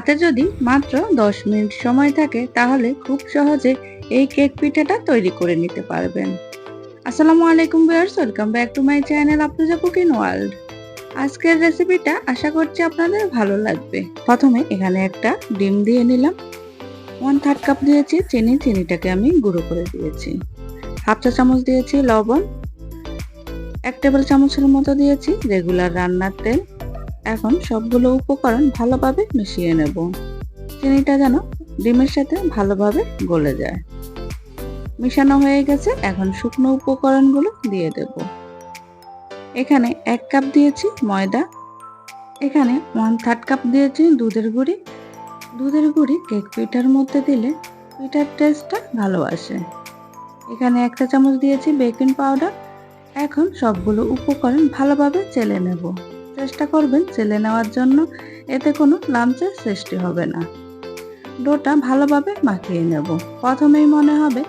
হাতে যদি মাত্র দশ মিনিট সময় থাকে, তাহলে খুব সহজে এই কেক পিঠাটা তৈরি করে নিতে পারবেন। আসসালামু আলাইকুম viewers, welcome back to my channel Afroza cooking world. আজকের রেসিপিটা আশা করছি আপনাদের ভালো লাগবে। প্রথমে এখানে একটা ডিম দিয়ে নিলাম। ওয়ান থার্ড কাপ দিয়েছি চিনি, চিনিটাকে আমি গুঁড়ো করে দিয়েছি। হাফ চা চামচ দিয়েছি লবণ। এক টেবিল চামচের মতো দিয়েছি রেগুলার রান্নার তেল। এখন সবগুলো উপকরণ ভালোভাবে মিশিয়ে নেব। চিনিটা যেন ডিমের সাথে ভালোভাবে গলে যায়। মিশানো হয়ে গেছে, এখন শুকনো উপকরণগুলো দিয়ে দেব। এখানে এক কাপ দিয়েছি ময়দা। এখানে ওয়ান থার্ড কাপ দিয়েছি দুধের গুঁড়ি। দুধের গুঁড়ি কেক পিঠার মধ্যে দিলে পিঠার টেস্টটা ভালো আসে। এখানে একটা চামচ দিয়েছি বেকিং পাউডার এখন সবগুলো উপকরণ ভালোভাবে চেলে নেব। চেষ্টা করবেন চেলে নেওয়ার জন্য। এতে কোনো লামচের সৃষ্টি হবে না। ডোটা ভালোভাবে মাখিয়ে নেব। প্রথমেই মনে হবে,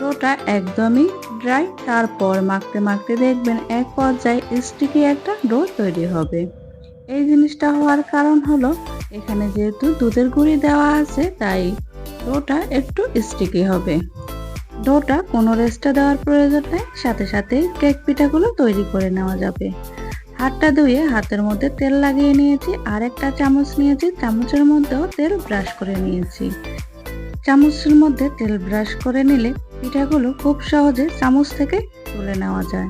ডোটা একদমই ড্রাই। তারপর মাখতে মাখতে দেখবেন এক পর্যায়ে স্টিকি একটা ডো তৈরি হবে। এই জিনিসটা হওয়ার কারণ হলো, এখানে যেহেতু দুধের গুঁড়ি দেওয়া আছে, তাই ডোটা একটু স্টিকি হবে। ডোটা কোনো রেস্টে দেওয়ার প্রয়োজন নেই। সাথে সাথে কেক পিঠাগুলো তৈরি করে নেওয়া যাবে। হাতটা ধুয়ে হাতের মধ্যে তেল লাগিয়ে নিয়েছি, আর একটা চামচ নিয়েছি, চামচের মধ্যেও তেল ব্রাশ করে নিয়েছি। চামচের মধ্যে তেল ব্রাশ করে নিলে পিঠাগুলো খুব সহজে চামচ থেকে তুলে নেওয়া যায়।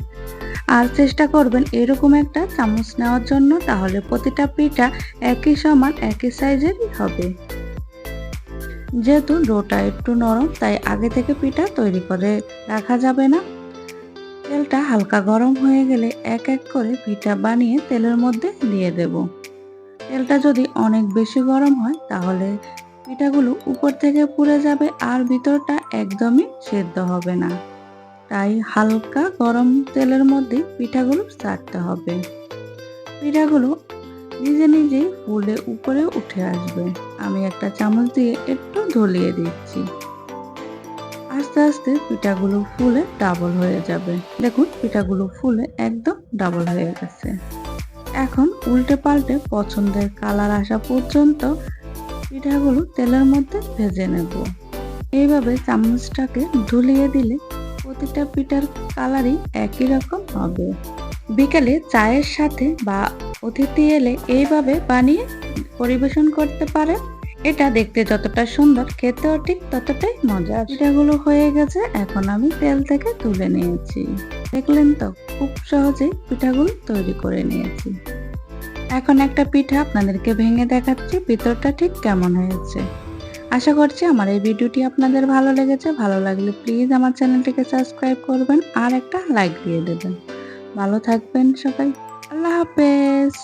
আর চেষ্টা করবেন এরকম একটা চামচ নেওয়ার জন্য, তাহলে প্রতিটা পিঠা একই সমান, একই সাইজেরই হবে। যেহেতু ডোটা একটু নরম, তাই আগে থেকে পিঠা তৈরি করে রাখা যাবে না। তেলটা হালকা গরম হয়ে গেলে এক এক করে পিঠা বানিয়ে তেলের মধ্যে দিয়ে দেব। তেলটা যদি অনেক বেশি গরম হয়, তাহলে পিঠাগুলো উপর থেকে পুড়ে যাবে আর ভিতরটা একদমই সেদ্ধ হবে না। তাই হালকা গরম তেলের মধ্যে পিঠাগুলো ছাড়তে হবে। পিঠাগুলো নিজে নিজেই ফুলে উপরে উঠে আসবে। আমি একটা চামচ দিয়ে একটু ধলিয়ে দিচ্ছি। আস্তে আস্তে পিঠাগুলো ফুলে ডাবল হয়ে যাবে। দেখুন, পিঠাগুলো ফুলে একদম ডাবল হয়ে গেছে। এখন উল্টে পাল্টে পছন্দের কালার আসা পর্যন্ত পিঠাগুলো তেলের মধ্যে ভেজে নেব। এইভাবে চামচটাকে ধুলিয়ে দিলে প্রতিটা পিঠার কালারই একই রকম হবে। বিকালে চায়ের সাথে বা অতিথি এলে এইভাবে বানিয়ে পরিবেশন করতে পারে এটা দেখতে যতটা সুন্দর, খেতেও ঠিক ততটাই মজার পিঠাগুলো হয়ে গেছে, এখন আমি তেল থেকে তুলে নিয়েছি। দেখলেন তো, খুব সহজেই পিঠাগুলো তৈরি করে নিয়েছি। এখন একটা পিঠা আপনাদেরকে ভেঙে দেখাচ্ছি, ভিতরটা ঠিক কেমন হয়েছে। আশা করছি আমার এই ভিডিওটি আপনাদের ভালো লেগেছে। ভালো লাগলে প্লিজ আমার চ্যানেলটিকে সাবস্ক্রাইব করবেন আর একটা লাইক দিয়ে দেবেন। ভালো থাকবেন সবাই। আল্লাহ হাফেজ।